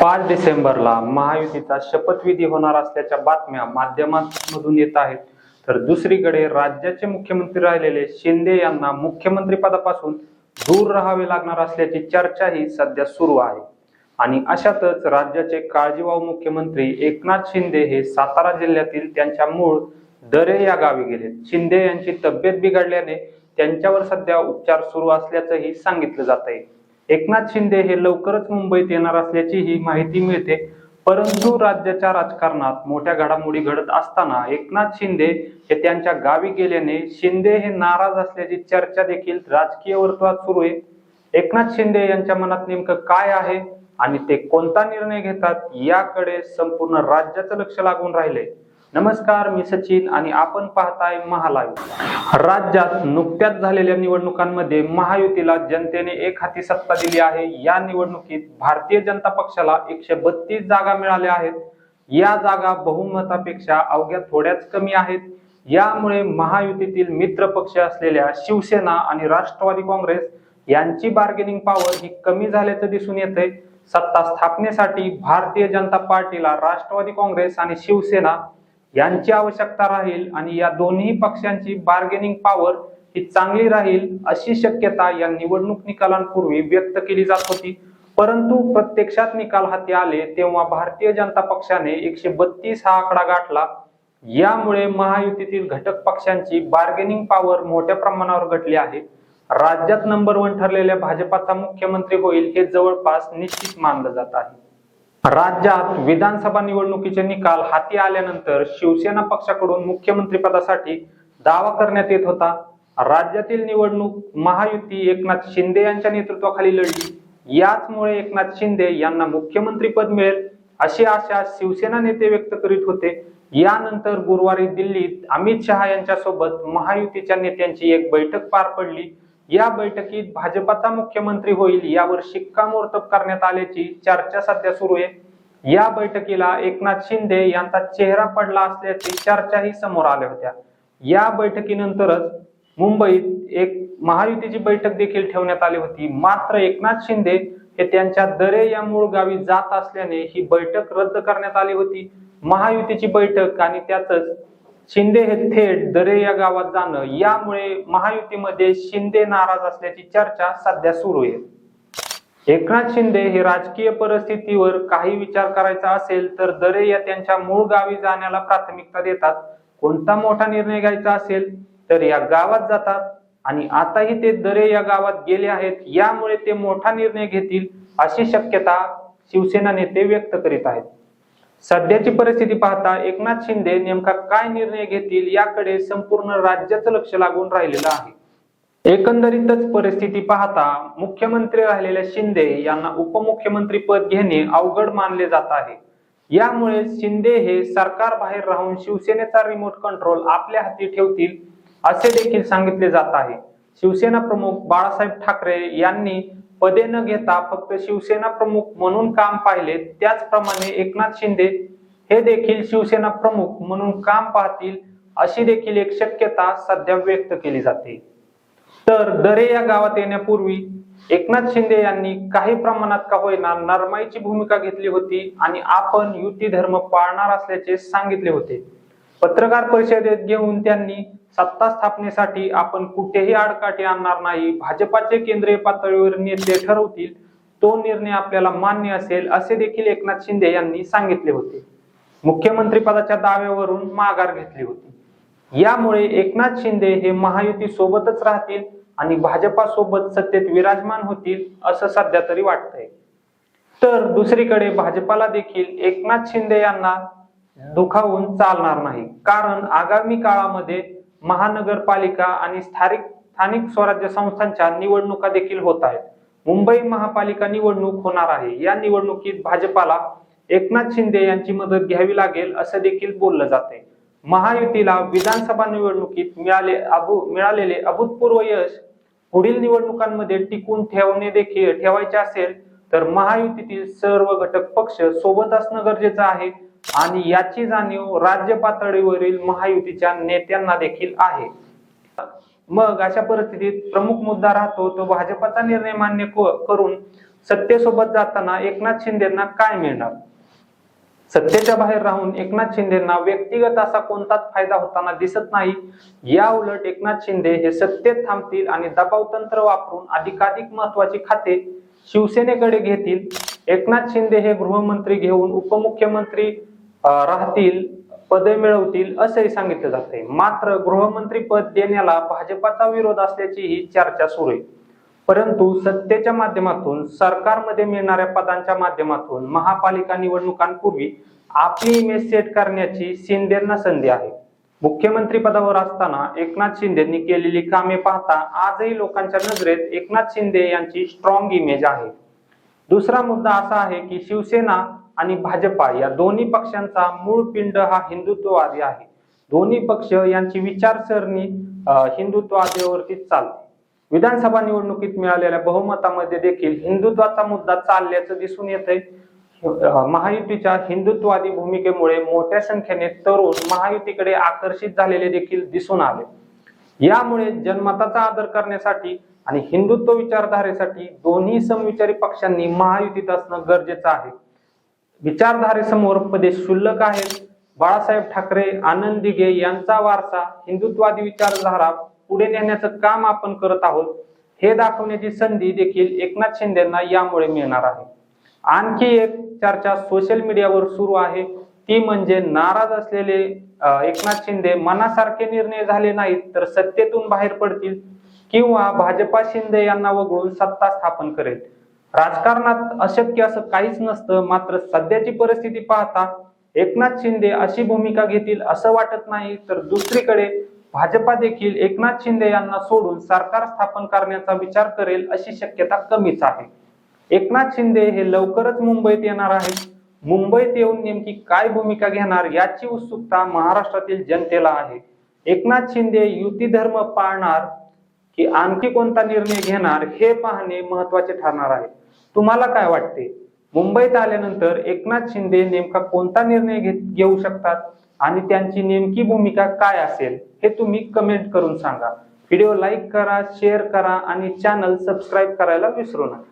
पाच डिसेंबरला महायुतीचा शपथविधी होणार असल्याच्या बातम्या माध्यमांमधून येत आहेत. तर दुसरीकडे राज्याचे मुख्यमंत्री राहिलेले शिंदे यांना मुख्यमंत्री पदापासून दूर राहावे लागणार असल्याची चर्चाही सध्या सुरू आहे. आणि अशातच राज्याचे काळजीवाहू मुख्यमंत्री एकनाथ शिंदे हे सातारा जिल्ह्यातील त्यांच्या मूळ दरे या गावी गेले शिंदे यांची तब्येत बिघडल्याने त्यांच्यावर सध्या उपचार सुरू असल्याचंही सांगितलं जात आहे एकनाथ शिंदे हे लवकरच मुंबईत येणार असल्याची ही माहिती मिळते. परंतु राज्याच्या राजकारणात मोठ्या घडामोडी घडत असताना एकनाथ शिंदे हे त्यांच्या गावी गेल्याने शिंदे हे नाराज असल्याची चर्चा देखील राजकीय वर्तुळात सुरू आहे. एकनाथ शिंदे यांच्या मनात नेमकं काय आहे आणि ते कोणता निर्णय घेतात याकडे संपूर्ण राज्याचं लक्ष लागून राहिले नमस्कार मी सचिन आणि आपण पाहताय महालाईव्ह राज्यात नुकत्याच झालेल्या निवडणुकांमध्ये महायुतीला जनतेने एक हाती सत्ता दिली आहे. या निवडणुकीत भारतीय जनता पक्षाला एकशे बत्तीस जागा मिळाल्या आहेत. या जागा बहुमतापेक्षा अवघ्या थोड्याच कमी आहेत. यामुळे महायुतीतील मित्र पक्ष असलेल्या शिवसेना आणि राष्ट्रवादी काँग्रेस यांची बार्गेनिंग पॉवर ही कमी झाल्याचं दिसून येते सत्ता स्थापनेसाठी भारतीय जनता पार्टीला राष्ट्रवादी काँग्रेस आणि शिवसेना यांची आवश्यकता राहील आणि या दोन्ही पक्षांची बार्गेनिंग पॉवर ही चांगली राहील अशी शक्यता या निवडणूक निकालांपूर्वी व्यक्त केली जात होती. परंतु प्रत्यक्षात निकाल हाती आले तेव्हा भारतीय जनता पक्षाने एकशे बत्तीस हा आकडा गाठला. यामुळे महायुतीतील घटक पक्षांची बार्गेनिंग पॉवर मोठ्या प्रमाणावर घटली आहे. राज्यात नंबर वन ठरलेल्या भाजपाचा मुख्यमंत्री होईल हे जवळपास निश्चित मानलं जात आहे. राज्यात विधानसभा निवडणुकीचे निकाल हाती आल्यानंतर शिवसेना पक्षाकडून मुख्यमंत्री पदासाठी दावा करण्यात येत होता. राज्यातील निवडणूक महायुती एकनाथ शिंदे यांच्या नेतृत्वाखाली लढली. याचमुळे एकनाथ शिंदे यांना मुख्यमंत्री पद मिळेल अशी आशा शिवसेना नेते व्यक्त करीत होते. यानंतर गुरुवारी दिल्लीत अमित शहा यांच्यासोबत महायुतीच्या नेत्यांची एक बैठक पार पडली. या बैठकीत भाजपाचा मुख्यमंत्री होईल यावर शिक्कामोर्तब करण्यात आल्याची चर्चा सध्या सुरू आहे. या बैठकीला एकनाथ शिंदे यांचा चेहरा पडला असल्याची चर्चाही समोर आल्या होत्या. या बैठकीनंतरच मुंबईत एक महायुतीची बैठक देखील ठेवण्यात आली होती. मात्र एकनाथ शिंदे हे त्यांच्या दरे या मूळ गावी जात असल्याने ही बैठक रद्द करण्यात आली होती. महायुतीची बैठक आणि त्यातच शिंदे हे थेट दरे या गावात जाणं यामुळे महायुतीमध्ये शिंदे नाराज असल्याची चर्चा सध्या सुरू आहे. एकनाथ शिंदे हे राजकीय परिस्थितीवर काही विचार करायचा असेल तर दरे या त्यांच्या मूळ गावी जाण्याला प्राथमिकता देतात. कोणता मोठा निर्णय घ्यायचा असेल तर या गावात जातात आणि आताही ते दरे या गावात गेले आहेत यामुळे ते मोठा निर्णय घेतील अशी शक्यता शिवसेना नेते व्यक्त करीत आहेत. सध्याची परिस्थिती पाहता एकनाथ शिंदे नेमका काय निर्णय घेतील याकडे संपूर्ण राज्याचं लक्ष लागून राहिलेलं आहे. एकंदरीतच परिस्थिती पाहता मुख्यमंत्री राहिलेल्या शिंदे यांना उपमुख्यमंत्री पद घेणे अवघड मानले जात आहे. यामुळे शिंदे हे सरकार बाहेर राहून शिवसेनेचा रिमोट कंट्रोल आपल्या हाती ठेवतील असे देखील सांगितले जात आहे. शिवसेना प्रमुख बाळासाहेब ठाकरे यांनी पदे न घेता फक्त शिवसेना प्रमुख म्हणून काम पाहिले त्याचप्रमाणे एकनाथ शिंदे हे देखील शिवसेना प्रमुख म्हणून काम पाहतील अशी देखील एक शक्यता सध्या व्यक्त केली जाते. तर दरे या गावात येण्यापूर्वी एकनाथ शिंदे यांनी काही प्रमाणात का होईना नरमाईची भूमिका घेतली होती आणि आपण युती धर्म पाळणार असल्याचे सांगितले होते. पत्रकार परिषदेत घेऊन त्यांनी सत्ता स्थापनेसाठी आपण कुठेही आडकाठी आणणार नाही. भाजपाचे केंद्रीय पातळीवर नेते ठरवतील तो निर्णय आपल्याला मान्य असेल असे देखील एकनाथ शिंदे यांनी सांगितले होते. मुख्यमंत्री पदाच्या दाव्यावरून माघार घेतली होती. यामुळे एकनाथ शिंदे हे महायुती सोबतच राहतील आणि भाजपासोबत सत्तेत विराजमान होतील असं सध्या तरी वाटतंय. तर दुसरीकडे भाजपाला देखील एकनाथ शिंदे यांना दुखावून चालणार नाही. कारण आगामी काळामध्ये महानगरपालिका आणि स्थानिक स्थानिक स्वराज्य संस्थांच्या निवडणुका देखील होत आहेत. मुंबई महापालिका निवडणूक होणार आहे. या निवडणुकीत भाजपाला एकनाथ शिंदे यांची मदत घ्यावी लागेल असं देखील बोललं जाते महायुतीला विधानसभा निवडणुकीत मिळाले अभू मिळालेले अभूतपूर्व यश पुढील निवडणुकांमध्ये टिकून ठेवणे देखील ठेवायचे असेल तर महायुतीतील सर्व घटक पक्ष सोबत असणं गरजेचं आहे आणि याची जाणीव राज्य पातळीवरील महायुतीच्या नेत्यांना देखील आहे. मग अशा परिस्थितीत प्रमुख मुद्दा राहतो तो भाजपाचा निर्णय मान्य करून सत्तेसोबत जाताना एकनाथ शिंदेना काय मिळणार? सत्तेच्या बाहेर राहून एकनाथ शिंदेना व्यक्तिगत असा कोणताच फायदा होताना दिसत नाही. या उलट एकनाथ शिंदे हे सत्तेत थांबतील आणि दबाव तंत्र वापरून अधिकाधिक महत्वाची खाते शिवसेनेकडे घेतील. एकनाथ शिंदे हे गृहमंत्री घेऊन उपमुख्यमंत्री राहतील पदे मिळवतील असंही सांगितलं जाते मात्र गृहमंत्री पद देण्याला भाजपाचा विरोध असल्याची ही चर्चा सुरू आहे. परंतु सत्तेच्या माध्यमातून सरकारमध्ये मिळणाऱ्या पदांच्या माध्यमातून महापालिका निवडणुकांपूर्वी आपली इमेज सेट करण्याची शिंदेना संधी आहे. मुख्यमंत्री पदावर असताना एकनाथ शिंदेनी केलेली कामे पाहता आजही लोकांच्या नजरेत एकनाथ शिंदे यांची स्ट्रॉंग इमेज आहे. दुसरा मुद्दा असा आहे की शिवसेना आणि भाजपा या दोन्ही पक्षांचा मूळ पिंड हा हिंदुत्ववादी आहे. दोन्ही पक्ष यांची विचारसरणी हिंदुत्ववादीवरती चालते. विधानसभा निवडणुकीत मिळालेल्या बहुमतामध्ये देखील हिंदुत्वाचा मुद्दा चालल्याचं दिसून येते महायुतीच्या हिंदुत्ववादी भूमिकेमुळे मोठ्या संख्येने तरुण महायुतीकडे आकर्षित झालेले देखील दिसून आले. यामुळे जनमताचा आदर करण्यासाठी आणि हिंदुत्व विचारधारेसाठी दोन्ही समविचारी पक्षांनी महायुतीत असणं गरजेचं आहे. विचारधारेसमोर पदे क्षुल्लक आहेत बाळासाहेब ठाकरे आनंद दिघे यांचा वारसा हिंदुत्ववादी विचारधारा पुढे नेण्याचं काम आपण करत आहोत हे दाखवण्याची संधी देखील एकनाथ शिंदेना यामुळे मिळणार आहे. आणखी एक चर्चा सोशल मीडियावर सुरू आहे. ती म्हणजे नाराज असलेले एकनाथ शिंदे मनासारखे निर्णय झाले नाहीत तर सत्तेतून बाहेर पडतील किंवा भाजपा शिंदे यांना वगळून सत्ता स्थापन करेल. राजकारणात अशक्य असं काहीच नसतं मात्र सध्याची परिस्थिती पाहता एकनाथ शिंदे अशी भूमिका घेतील असं वाटत नाही तर दुसरीकडे भाजपा देखील एकनाथ शिंदे यांना सोडून सरकार स्थापन करण्याचा विचार करेल अशी शक्यता कमीच आहे. एकनाथ शिंदे हे लवकरच मुंबईत येणार आहेत. मुंबईत येऊन नेमकी काय भूमिका घेणार याची उत्सुकता महाराष्ट्रातील जनतेला आहे. एकनाथ शिंदे युती धर्म पाळणार की आणखी कोणता निर्णय घेणार हे पाहणे महत्त्वाचे ठरणार आहे. तुम्हाला काय वाटते? मुंबईत आल्यानंतर एकनाथ शिंदे नेमका कोणता निर्णय घेत घेऊ शकतात? आणि त्यांची नेमकी भूमिका काय असेल हे तुम्ही कमेंट करून सांगा. व्हिडिओ लाईक करा शेअर करा आणि चॅनल सबस्क्राईब करायला विसरू नका.